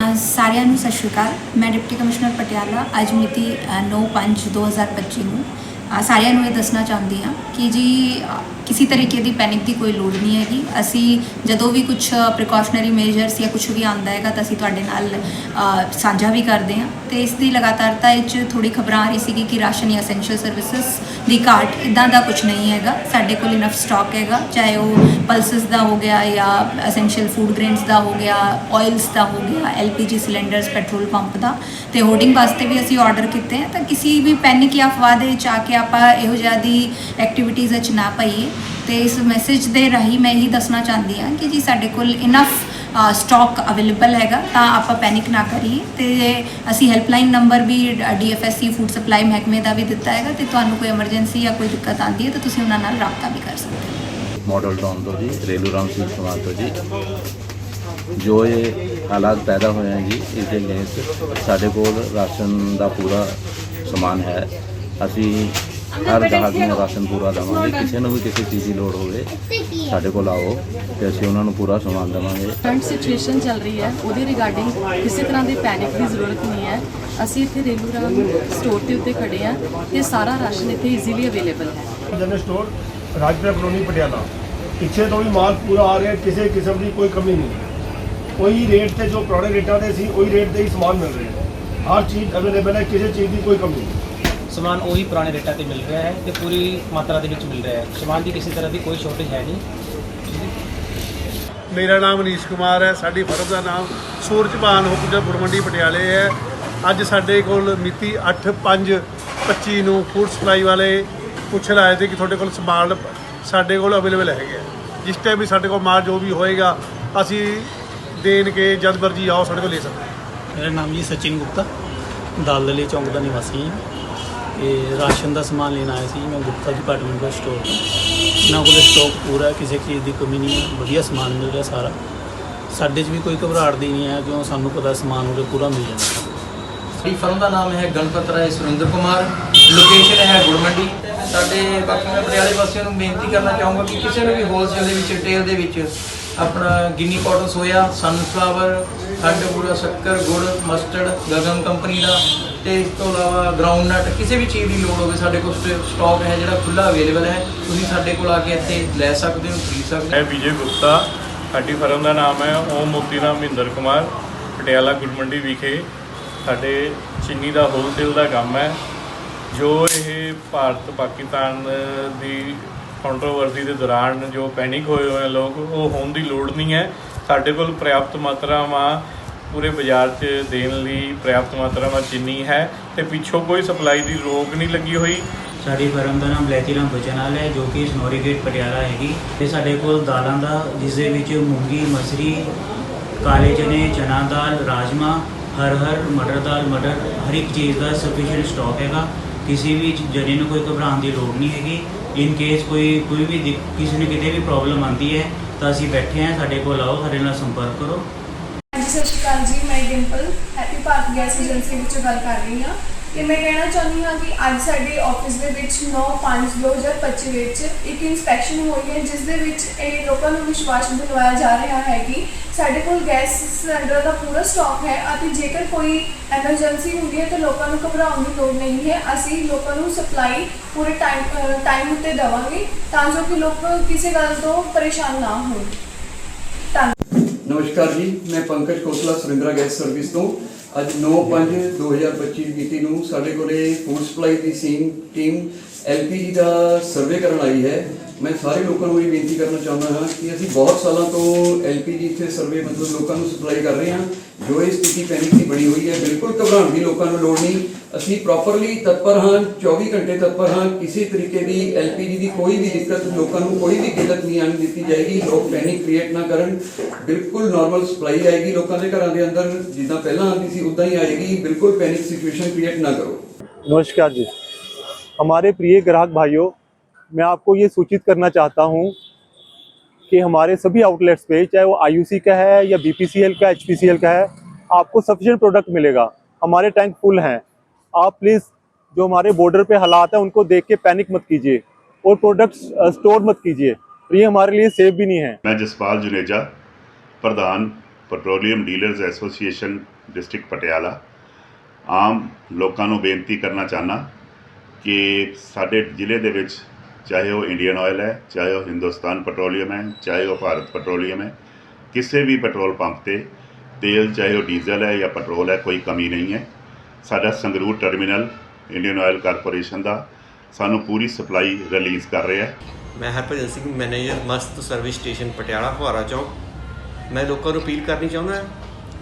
ਸਾਰਿਆਂ ਨੂੰ ਸਤਿ ਸ਼੍ਰੀ ਅਕਾਲ। ਮੈਂ ਡਿਪਟੀ ਕਮਿਸ਼ਨਰ ਪਟਿਆਲਾ ਅੱਜ ਮਿਤੀ 9/5/2025 ਨੂੰ। ਸਾਰਿਆਂ ਨੂੰ ਇਹ ਦੱਸਣਾ ਚਾਹੁੰਦੀ ਹਾਂ ਕਿ ਜੀ ਕਿਸੇ ਤਰੀਕੇ ਦੀ ਪੈਨਿਕ ਦੀ ਕੋਈ ਲੋੜ ਨਹੀਂ ਹੈਗੀ। ਅਸੀਂ ਜਦੋਂ ਵੀ ਕੁਝ ਪ੍ਰੀਕਾਸ਼ਨਰੀ ਮੇਜਰਸ ਜਾਂ ਕੁਝ ਵੀ ਆਉਂਦਾ ਹੈਗਾ ਤਾਂ ਅਸੀਂ ਤੁਹਾਡੇ ਨਾਲ ਸਾਂਝਾ ਵੀ ਕਰਦੇ ਹਾਂ। ਤੇ ਇਸ ਦੀ ਲਗਾਤਾਰਤਾ ਵਿੱਚ ਥੋੜੀ ਖਬਰਾਂ ਆ ਰਹੀ ਸੀਗੀ ਕਿ ਰਾਸ਼ਨ ਜਾਂ ਐਸੈਂਸ਼ੀਅਲ ਸਰਵਿਸਿਜ਼ ਦੀ ਘਾਟ ਇਦਾਂ ਦਾ ਕੁਝ ਨਹੀਂ ਹੈਗਾ। ਸਾਡੇ ਕੋਲ ਇਨਫ ਸਟਾਕ ਹੈਗਾ, ਚਾਹੇ ਉਹ ਪਲਸਸ ਦਾ ਹੋ ਗਿਆ ਜਾਂ ਐਸੈਂਸ਼ੀਅਲ ਫੂਡ ਗ੍ਰੇਨਸ ਦਾ ਹੋ ਗਿਆ ਆਇਲਸ ਦਾ ਹੋ ਗਿਆ ਐਲਪੀਜੀ ਸਿਲੰਡਰਸ ਪੈਟਰੋਲ ਪੰਪ ਦਾ। ਤੇ ਹੋਰਡਿੰਗ ਵਾਸਤੇ ਵੀ ਅਸੀਂ ਆਰਡਰ ਕੀਤੇ ਆ। ਤਾਂ ਕਿਸੇ ਵੀ ਪੈਨਿਕ ਜਾਂ ਅਫਵਾਹ ਦੇ ਵਿੱਚ ਆ ਕੇ ਆਪਾਂ ਇਹੋ ਜਿਹਾ ਦੀ ਐਕਟੀਵਿਟੀਜ਼ ਵਿੱਚ ਨਾ ਪਈਏ। ਤੇ ਇਸ ਮੈਸੇਜ ਦੇ ਰਾਹੀਂ ਮੈਂ ਇਹੀ ਦੱਸਣਾ ਚਾਹੁੰਦੀ ਹਾਂ ਕਿ ਜੀ ਸਾਡੇ ਕੋਲ ਇਨਫ ਸਟਾਕ ਅਵੇਲੇਬਲ ਹੈਗਾ, ਤਾਂ ਆਪਾਂ ਪੈਨਿਕ ਨਾ ਕਰੀਏ। ਤੇ ਅਸੀਂ ਹੈਲਪਲਾਈਨ ਨੰਬਰ ਵੀ ਡੀਐਫਐਸਸੀ ਫੂਡ ਸਪਲਾਈ ਮਹਿਕਮੇ ਦਾ ਵੀ ਦਿੱਤਾ ਹੈਗਾ ਤੇ ਤੁਹਾਨੂੰ ਕੋਈ ਐਮਰਜੈਂਸੀ ਜਾਂ ਕੋਈ ਦਿੱਕਤ ਆਉਂਦੀ ਹੈ ਤਾਂ ਤੁਸੀਂ ਉਹਨਾਂ ਨਾਲ ਰਾਬਤਾ ਵੀ ਕਰ ਸਕਦੇ ਹੋ। ਮਾਡਲ ਟਾਊਨ ਤੋਂ ਜੀ, ਰੇਲੂ ਰਾਮ ਸਿੰਘ ਕੁਮਾਰ ਤੋਂ ਜੀ। ਜੋ ਇਹ ਹਾਲਾਤ ਪੈਦਾ ਹੋਏ ਹਨ ਜੀ, ਇਸ ਦੇ ਅਗੇਂਸਟ ਸਾਡੇ ਕੋਲ ਰਾਸ਼ਨ ਦਾ ਪੂਰਾ ਸਮਾਨ ਹੈ। ਅਸੀਂ ਹਰ ਗਾਹਕ ਨੂੰ ਰਾਸ਼ਨ ਪੂਰਾ ਦੇਵਾਂਗੇ ਕਿਸੇ ਨੂੰ ਵੀ ਕਿਸੇ ਚੀਜ਼ ਦੀ ਲੋੜ ਹੋਵੇ ਸਾਡੇ ਕੋਲ ਆਓ ਤੇ ਅਸੀਂ ਉਹਨਾਂ ਨੂੰ ਪੂਰਾ ਸਮਾਨ ਦੇਵਾਂਗੇ। ਕਰੰਟ ਸਿਚੁਏਸ਼ਨ ਚੱਲ ਰਹੀ ਹੈ ਉਹਦੇ ਰਿਗਾਰਡਿੰਗ ਕਿਸੇ ਤਰ੍ਹਾਂ ਦੀ ਪੈਨਿਕ ਦੀ ਜ਼ਰੂਰਤ ਨਹੀਂ ਹੈ। ਅਸੀਂ ਇੱਥੇ ਰੇਲੂ ਰਾਮ ਸਟੋਰ ਦੇ ਉੱਤੇ ਖੜੇ ਹਾਂ ਤੇ ਸਾਰਾ ਰਾਸ਼ਨ ਇੱਥੇ ਈਜ਼ੀਲੀ ਅਵੇਲੇਬਲ ਹੈ। General store Rajpura colony Patiala. ਪਿੱਛੇ ਤੋਂ ਵੀ ਮਾਲ ਪੂਰਾ ਆ ਰਿਹਾ ਕਿਸੇ ਕਿਸਮ ਦੀ ਕੋਈ ਕਮੀ ਨਹੀਂ। ਉਹੀ ਰੇਟ ਤੇ ਜੋ ਪੁਰਾਣੇ ਰੇਟਾਂ ਦੇ ਸੀ ਉਹੀ ਰੇਟ ਤੇ ਹੀ ਸਮਾਨ ਮਿਲ ਰਿਹਾ। ਹਰ ਚੀਜ਼ ਅਵੇਲੇਬਲ ਹੈ ਕਿਸੇ ਚੀਜ਼ ਦੀ ਕੋਈ ਕਮੀ ਨਹੀਂ। ਸਮਾਨ ਉਹੀ ਪੁਰਾਣੇ ਰੇਟਾਂ ਤੇ ਮਿਲ ਰਿਹਾ ਹੈ ਤੇ ਪੂਰੀ ਮਾਤਰਾ ਦੇ ਵਿੱਚ ਮਿਲ ਰਿਹਾ ਹੈ। ਸਮਾਨ ਦੀ ਕਿਸੇ ਤਰ੍ਹਾਂ ਦੀ ਕੋਈ ਸ਼ਾਰਟੇਜ ਹੈ ਨਹੀਂ। ਮੇਰਾ ਨਾਮ ਅਨੀਸ਼ ਕੁਮਾਰ ਹੈ ਸਾਡੀ ਫਰਮ ਦਾ ਨਾਮ ਸੂਰਜਪਾਨ ਹੁਕਮਜਾ ਗੁੜ ਮੰਡੀ ਪਟਿਆਲੇ ਹੈ। ਅੱਜ ਸਾਡੇ ਕੋਲ ਮਿਤੀ 8/5/25 ਨੂੰ ਫੂਡ ਸਪਲਾਈ ਵਾਲੇ ਪੁੱਛਣ ਆਏ ਸੀ ਕਿ ਤੁਹਾਡੇ ਕੋਲ ਸਮਾਨ ਸਾਡੇ ਕੋਲ ਅਵੇਲੇਬਲ ਹੈਗੇ ਆ। ਜਿਸ ਟਾਈਮ ਵੀ ਸਾਡੇ ਕੋਲ ਮਾਲ ਜੋ ਵੀ ਹੋਏਗਾ ਅਸੀਂ ਦੇਣ ਕੇ ਜਦ ਮਰਜ਼ੀ ਆਓ ਸਾਡੇ ਕੋਲ ਲੈ ਸਕਦੇ। ਮੇਰਾ ਨਾਮ ਜੀ ਸਚਿਨ ਗੁਪਤਾ ਦਲਦਲੀ ਚੌਂਕ ਦਾ ਨਿਵਾਸੀ ਹਾਂ। ਇਹ ਰਾਸ਼ਨ ਦਾ ਸਮਾਨ ਲੈਣ ਆਇਆ ਸੀ। ਮੈਂ ਗੁਪਤਾ ਡਿਪਾਰਟਮੈਂਟ ਦਾ ਸਟੋਰ ਇਹਨਾਂ ਕੋਲ ਸਟਾਕ ਪੂਰਾ ਕਿਸੇ ਚੀਜ਼ ਦੀ ਕਮੀ ਨਹੀਂ ਹੈ। ਵਧੀਆ ਸਮਾਨ ਮਿਲ ਰਿਹਾ ਸਾਰਾ। ਸਾਡੇ 'ਚ ਵੀ ਕੋਈ ਘਬਰਾਹਟ ਦੀ ਨਹੀਂ ਹੈ, ਕਿਉਂ ਸਾਨੂੰ ਪਤਾ ਸਮਾਨ ਉਹਦੇ ਪੂਰਾ ਮਿਲ ਜਾਂਦਾ। ਸਾਡੀ ਫਰਮ ਦਾ ਨਾਮ ਹੈ ਗਣਪਤ ਰਾਏ ਸੁਰਿੰਦਰ ਕੁਮਾਰ। ਲੋਕੇਸ਼ਨ ਹੈ ਗੁਰਮੰਡੀ ਸਾਡੇ ਬਾਕੀ ਮੈਂ ਪਟਿਆਲੇ ਵਾਸੀਆਂ ਨੂੰ ਬੇਨਤੀ ਕਰਨਾ ਚਾਹੂੰਗਾ ਕਿ ਕਿਸੇ ਨੂੰ ਵੀ ਹੋਲਸੇਲ ਦੇ ਵਿੱਚ ਰਿਟੇਲ ਦੇ ਵਿੱਚ ਆਪਣਾ ਗਿੰਨੀ ਕਾਟਨ ਸੋਇਆ ਸਨਫਲਾਵਰ ਖੰਡ ਪੂਰਾ ਸ਼ੱਕਰ, ਗੁੜ ਮਸਟਰਡ ਗਗਨ ਕੰਪਨੀ ਦਾ ਤੇ ਇਸ ਤੋਂ ਇਲਾਵਾ ਗਰਾਊਂਡ ਨਟ ਕਿਸੇ ਵੀ ਚੀਜ਼ ਦੀ ਲੋੜ ਹੋਵੇ, ਸਾਡੇ ਕੋਲ ਸਟਾਕ ਹੈ ਜਿਹੜਾ ਖੁੱਲਾ ਅਵੇਲੇਬਲ ਹੈ, ਤੁਸੀਂ ਸਾਡੇ ਕੋਲ ਆ ਕੇ ਇੱਥੇ ਲੈ ਸਕਦੇ ਹੋ, ਖਰੀਦ ਸਕਦੇ ਹੋ। ਮੈਂ ਵਿਜੇ ਗੁਪਤਾ, ਸਾਡੀ ਫਰਮ ਦਾ ਨਾਮ ਹੈ ਓਮ ਮੋਤੀ ਰਾਮ ਮਹਿੰਦਰ ਕੁਮਾਰ, ਪਟਿਆਲਾ ਗੁੜ ਮੰਡੀ ਵਿਖੇ। ਸਾਡੇ ਚੀਨੀ ਦਾ ਹੋਲਸੇਲ ਦਾ ਕੰਮ ਹੈ, ਜੋ ਇਹ ਭਾਰਤ, ਪਾਕਿਸਤਾਨ ਦੀ ਕੰਟਰੋਵਰਸੀ ਦੇ ਦੌਰਾਨ ਜੋ ਪੈਨਿਕ ਹੋਏ ਹੋਏ ਲੋਕ, ਉਹ ਹੋਣ ਦੀ ਲੋੜ ਨਹੀਂ ਹੈ। ਸਾਡੇ ਕੋਲ ਪ੍ਰਿਆਪਤ ਮਾਤਰਾਵਾਂ ਪੂਰੇ ਬਾਜ਼ਾਰ 'ਚ ਦੇਣ ਲਈ ਪ੍ਰਿਆਪਤ ਮਾਤਰਾਵਾਂ ਚੀਨੀ ਹੈ ਤੇ ਪਿੱਛੋਂ ਕੋਈ ਸਪਲਾਈ ਦੀ ਰੋਕ ਨਹੀਂ ਲੱਗੀ ਹੋਈ। ਸਾਡੀ ਫਰਮ ਦਾ ਨਾਮ ਬਲੈਤੀਰਾਮ ਬਚਨਾਲ ਹੈ, ਜੋ ਕਿ ਸਨੋਰੀ ਗੇਟ ਪਟਿਆਲਾ ਹੈਗੀ ਤੇ ਸਾਡੇ ਕੋਲ ਦਾਲਾਂ ਦਾ ਜਿਸ ਦੇ ਵਿੱਚ ਮੂੰਗੀ, ਮਸਰੀ, ਕਾਲੇ ਚਨੇ, ਚਨਾ ਦਾਲ, ਰਾਜਮਾ, ਹਰ ਹਰ, ਮਟਰ ਦਾਲ, ਮਟਰ, ਹਰ ਇੱਕ ਚੀਜ਼ ਦਾ ਸਫੀਸ਼ੀਐਂਟ ਸਟਾਕ ਹੈਗਾ। ਕਿਸੇ ਵੀ ਜਣੇ ਨੂੰ ਕੋਈ ਘਬਰਾਉਣ ਦੀ ਲੋੜ ਨਹੀਂ ਹੈਗੀ। ਇਨ ਕੇਸ ਕੋਈ ਕੋਈ ਵੀ ਕਿਸੇ ਨੂੰ ਕਿਤੇ ਵੀ ਪ੍ਰੋਬਲਮ ਆਉਂਦੀ ਹੈ, ਤਾਂ ਅਸੀਂ ਬੈਠੇ ਹਾਂ, ਸਾਡੇ ਕੋਲ ਆਓ, ਸਾਡੇ ਨਾਲ ਸੰਪਰਕ ਕਰੋ। ਸਤਿ ਸ਼੍ਰੀ ਅਕਾਲ ਜੀ, ਮੈਂ ਡਿੰਪਲ ਹੈਪੀ ਭਾਰਤ ਗੈਸ ਏਜੰਸੀ ਵਿੱਚੋਂ ਗੱਲ ਕਰ ਰਹੀ ਹਾਂ। ਤੇ ਮੈਂ ਕਹਿਣਾ ਚਾਹੁੰਦੀ ਹਾਂ ਕਿ ਅੱਜ ਸਾਡੇ ਆਫਿਸ ਦੇ ਵਿੱਚ 9/5/2025 ਵਿੱਚ ਇੱਕ ਇਨਸਪੈਕਸ਼ਨ ਹੋਈ ਹੈ, ਜਿਸ ਦੇ ਵਿੱਚ ਇਹ ਲੋਕਾਂ ਨੂੰ ਵਿਸ਼ਵਾਸ ਦਿਲਵਾਇਆ ਜਾ ਰਿਹਾ ਹੈ ਕਿ ਸਾਡੇ ਕੋਲ ਗੈਸ ਸਿਲੰਡਰ ਦਾ ਪੂਰਾ ਸਟਾਕ ਹੈ ਅਤੇ ਜੇਕਰ ਕੋਈ ਐਮਰਜੈਂਸੀ ਹੁੰਦੀ ਹੈ ਤਾਂ ਲੋਕਾਂ ਨੂੰ ਘਬਰਾਉਣ ਦੀ ਲੋੜ ਨਹੀਂ ਹੈ। ਅਸੀਂ ਲੋਕਾਂ ਨੂੰ ਸਪਲਾਈ ਪੂਰੇ ਟਾਈਮ ਟਾਈਮ ਉੱਤੇ ਦੇਵਾਂਗੇ ਤਾਂ ਜੋ ਕਿ ਲੋਕ ਕਿਸੇ ਗੱਲ ਤੋਂ ਪਰੇਸ਼ਾਨ ਨਾ ਹੋਣ। ਧੰਨਵਾਦ। ਨਮਸਕਾਰ ਜੀ, ਮੈਂ ਪੰਕਜ ਕੋਸਲਾ ਸੁਰਿੰਦਰਾ ਗੈਸ ਸਰਵਿਸ ਤੋਂ। ਅੱਜ 9/5/2025 ਮਿਤੀ ਨੂੰ ਸਾਡੇ ਕੋਲੇ ਫੂਡ ਸਪਲਾਈ ਦੀ ਸੀਮ ਟੀਮ ਐਲਪੀਜੀ ਦਾ ਸਰਵੇ ਕਰਨ ਆਈ ਹੈ। ਮੈਂ ਸਾਰੇ ਲੋਕਾਂ ਨੂੰ ਇਹ ਬੇਨਤੀ ਕਰਨਾ ਚਾਹੁੰਦਾ ਹਾਂ ਕਿ ਅਸੀਂ ਬਹੁਤ ਸਾਲਾਂ ਤੋਂ ਐਲਪੀਜੀ ਇੱਥੇ ਸਰਵੇ ਮਤਲਬ ਲੋਕਾਂ ਨੂੰ ਸਪਲਾਈ ਕਰ ਰਹੇ ਹਾਂ। ਜੋ ਇਹ ਸਥਿਤੀ ਪੈਨਿਕ ਦੀ ਬਣੀ ਹੋਈ ਹੈ। ਬਿਲਕੁਲ ਘਬਰਾਉਣ ਦੀ ਲੋਕਾਂ ਨੂੰ ਲੋੜ ਨਹੀਂ। ਅਸੀਂ ਪ੍ਰੋਪਰਲੀ ਤਤਪਰ ਹਾਂ 24 ਘੰਟੇ ਤਤਪਰ ਹਾਂ। ਕਿਸੇ ਤਰੀਕੇ ਦੀ ਐਲਪੀਜੀ ਦੀ ਕੋਈ ਵੀ ਦਿੱਕਤ ਲੋਕਾਂ ਨੂੰ ਕੋਈ ਵੀ ਦਿੱਕਤ ਨਹੀਂ ਆਣ ਦਿੱਤੀ ਜਾਏਗੀ। ਲੋਕ ਪੈਨਿਕ ਕ੍ਰੀਏਟ ਨਾ ਕਰਨ। ਬਿਲਕੁਲ ਨਾਰਮਲ ਸਪਲਾਈ ਆਏਗੀ ਲੋਕਾਂ ਦੇ ਘਰਾਂ ਦੇ ਅੰਦਰ। ਜਿੱਦਾਂ ਪਹਿਲਾਂ ਆਉਂਦੀ ਸੀ, ਉਦਾਂ ਹੀ ਆਏਗੀ। ਬਿਲਕੁਲ ਪੈਨਿਕ ਸਿਚੁਏਸ਼ਨ ਕ੍ਰੀਏਟ ਨਾ ਕਰੋ। ਨਮਸਕਾਰ ਜੀ। हमारे प्रिय ग्राहक भाइयों मैं आपको ये सूचित करना चाहता हूँ कि हमारे सभी आउटलेट्स पे चाहे वो आईयूसी का है या बीपीसीएल का एचपीसीएल का है आपको सफिशिएंट प्रोडक्ट मिलेगा हमारे टैंक फुल हैं आप प्लीज़ जो हमारे बॉर्डर पे हालात हैं उनको देख के पैनिक मत कीजिए और प्रोडक्ट्स स्टोर मत कीजिए और ये हमारे लिए सेफ भी नहीं है ਮੈਂ ਜਸਪਾਲ ਜੁਨੇਜਾ ਪ੍ਰਧਾਨ petroleum dealers association district Patiala ਆਮ ਲੋਕਾਂ ਨੂੰ ਬੇਨਤੀ ਕਰਨਾ ਚਾਹਨਾ ਕਿ ਸਾਡੇ ਜ਼ਿਲ੍ਹੇ ਦੇ ਵਿੱਚ ਚਾਹੇ ਉਹ ਇੰਡੀਅਨ ਆਇਲ ਹੈ, ਚਾਹੇ ਉਹ ਹਿੰਦੁਸਤਾਨ ਪੈਟਰੋਲੀਅਮ ਹੈ, ਚਾਹੇ ਉਹ ਭਾਰਤ ਪੈਟਰੋਲੀਅਮ ਹੈ, ਕਿਸੇ ਵੀ ਪੈਟਰੋਲ ਪੰਪ ਤੇ ਤੇਲ ਚਾਹੇ ਉਹ ਡੀਜ਼ਲ ਹੈ ਜਾਂ ਪੈਟਰੋਲ ਹੈ, ਕੋਈ ਕਮੀ ਨਹੀਂ ਹੈ। ਸਾਡਾ Sangrur terminal Indian oil corporation ਦਾ ਸਾਨੂੰ ਪੂਰੀ ਸਪਲਾਈ ਰਿਲੀਜ਼ ਕਰ ਰਿਹਾ ਹੈ। ਮੈਂ Harbhajan Singh, manager Mast service station Patiala, Fuhara Chowk. ਮੈਂ ਲੋਕਾਂ ਨੂੰ ਅਪੀਲ ਕਰਨੀ ਚਾਹੁੰਦਾ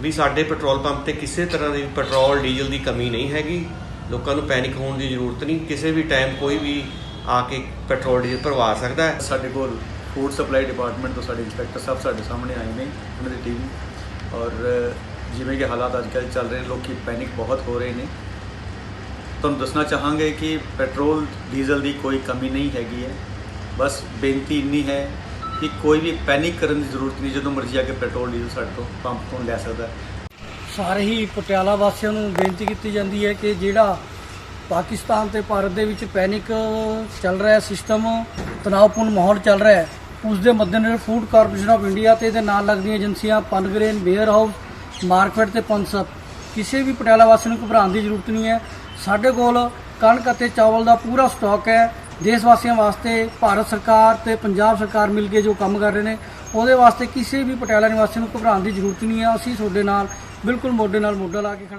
ਵੀ ਸਾਡੇ ਪੈਟਰੋਲ ਪੰਪ ਤੇ ਕਿਸੇ ਤਰ੍ਹਾਂ ਦੀ ਪੈਟਰੋਲ, ਡੀਜ਼ਲ ਦੀ ਕਮੀ ਨਹੀਂ ਹੈਗੀ। ਲੋਕਾਂ ਨੂੰ ਪੈਨਿਕ ਹੋਣ ਦੀ ਜ਼ਰੂਰਤ ਨਹੀਂ। ਕਿਸੇ ਵੀ ਟਾਈਮ ਕੋਈ ਵੀ ਆ ਕੇ ਪੈਟਰੋਲ ਡੀਜ਼ਲ ਭਰਵਾ ਸਕਦਾ ਹੈ। ਸਾਡੇ ਕੋਲ ਫੂਡ ਸਪਲਾਈ ਡਿਪਾਰਟਮੈਂਟ ਤੋਂ ਸਾਡੇ ਇੰਸਪੈਕਟਰ ਸਾਹਿਬ ਸਾਡੇ ਸਾਹਮਣੇ ਆਏ ਨੇ, ਉਹਨਾਂ ਦੀ ਟੀਮ ਔਰ ਜਿਵੇਂ ਕਿ ਹਾਲਾਤ ਅੱਜ ਕੱਲ੍ਹ ਚੱਲ ਰਹੇ ਨੇ, ਲੋਕੀ ਪੈਨਿਕ ਬਹੁਤ ਹੋ ਰਹੇ ਨੇ। ਤੁਹਾਨੂੰ ਦੱਸਣਾ ਚਾਹਾਂਗੇ ਕਿ ਪੈਟਰੋਲ ਡੀਜ਼ਲ ਦੀ ਕੋਈ ਕਮੀ ਨਹੀਂ ਹੈਗੀ ਹੈ। ਬਸ ਬੇਨਤੀ ਇੰਨੀ ਹੈ ਕਿ ਕੋਈ ਵੀ ਪੈਨਿਕ ਕਰਨ ਦੀ ਜ਼ਰੂਰਤ ਨਹੀਂ, ਜਦੋਂ ਮਰਜ਼ੀ ਆ ਕੇ ਪੈਟਰੋਲ ਡੀਜ਼ਲ ਸਾਡੇ ਤੋਂ ਪੰਪ ਤੋਂ ਲੈ ਸਕਦਾ। ਸਾਰੇ ਹੀ ਪਟਿਆਲਾ ਵਾਸੀਆਂ ਨੂੰ ਬੇਨਤੀ ਕੀਤੀ ਜਾਂਦੀ ਹੈ ਕਿ ਜਿਹੜਾ ਪਾਕਿਸਤਾਨ ਤੇ ਭਾਰਤ ਦੇ ਵਿੱਚ ਪੈਨਿਕ ਚੱਲ ਰਿਹਾ ਸਿਸਟਮ, ਤਣਾਅਪੂਰਨ ਮਾਹੌਲ ਚੱਲ ਰਿਹਾ ਹੈ, ਉਸ ਦੇ ਮੱਦੇਨਜ਼ਰ ਫੂਡ ਕਾਰਪੋਰੇਸ਼ਨ ਆਫ ਇੰਡੀਆ ਤੇ ਇਹਦੇ ਨਾਲ ਲੱਗਦੀਆਂ ਏਜੰਸੀਆਂ ਪਨਗਰੇਨ ਵੇਅਰ ਹਾਊਸ ਮਾਰਕੀਟ ਤੇ ਪੰਸਪ ਕਿਸੇ ਵੀ ਪਟਿਆਲਾ ਵਾਸੀ ਨੂੰ ਘਬਰਾਉਣ ਦੀ ਜ਼ਰੂਰਤ ਨਹੀਂ ਹੈ। ਸਾਡੇ ਕੋਲ ਕਣਕ ਅਤੇ ਚਾਵਲ ਦਾ ਪੂਰਾ ਸਟਾਕ ਹੈ। ਦੇਸ਼ ਵਾਸੀਆਂ ਵਾਸਤੇ ਭਾਰਤ ਸਰਕਾਰ ਤੇ ਪੰਜਾਬ ਸਰਕਾਰ ਮਿਲ ਕੇ ਜੋ ਕੰਮ ਕਰ ਰਹੇ ਨੇ, ਉਹਦੇ ਵਾਸਤੇ ਕਿਸੇ ਵੀ ਪਟਿਆਲਾ ਨਿਵਾਸੀ ਨੂੰ ਘਬਰਾਉਣ ਦੀ ਜ਼ਰੂਰਤ ਨਹੀਂ ਹੈ। ਅਸੀਂ ਤੁਹਾਡੇ ਨਾਲ ਬਿਲਕੁਲ ਮੋਢੇ ਨਾਲ ਮੋਢਾ ਲਾ ਕੇ ਖੜਾ